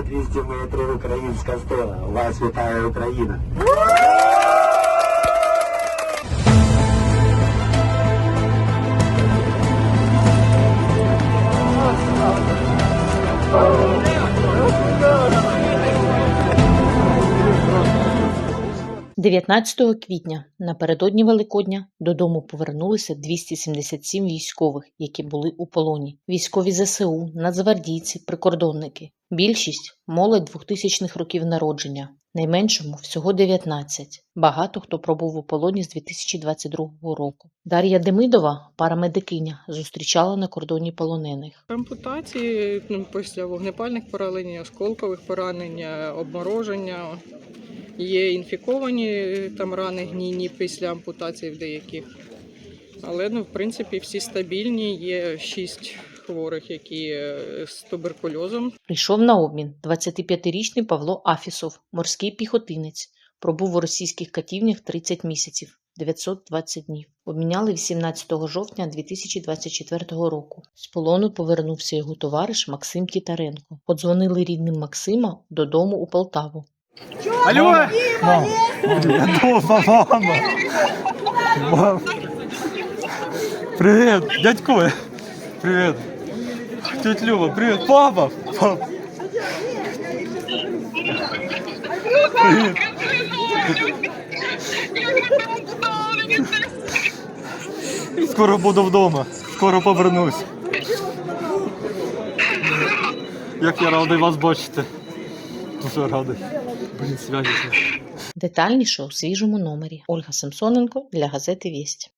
за 200 метрів українська стела. Вас вітає Україна. – 19 квітня напередодні Великодня додому повернулися 277 військових, які були у полоні. Військові ЗСУ, нацгвардійці, прикордонники. Більшість – молодь 2000-х років народження. Найменшому всього 19. Багато хто пробув у полоні з 2022 року. Дар'я Демидова, парамедикиня, зустрічала на кордоні полонених. Ампутації ну, після вогнепальних поранень, осколкових поранень, обмороження. Є інфіковані там рани гнійні після ампутації в деяких. Але ну, в принципі всі стабільні. Є шість хворих, які е, з туберкульозом. Прийшов на обмін 25-річний Павло Афісов, морський піхотинець. Пробув у російських катівнях 30 місяців, 920 днів. Обміняли 18 жовтня 2024 року. З полону повернувся його товариш Максим Тітаренко. Подзвонили рідним Максима додому у Полтаву. Алло! Мама! Дома, мама! Мам! Привет, дядь Коля! Привет! Тетя Люба, привет! Папа! Папа! Привет! Скоро буду вдома, скоро повернусь. Як я радий вас бачити. Дуже радий. Блін, связі. Детальніше у свіжому номері. Ольга Самсоненко для газети Вість.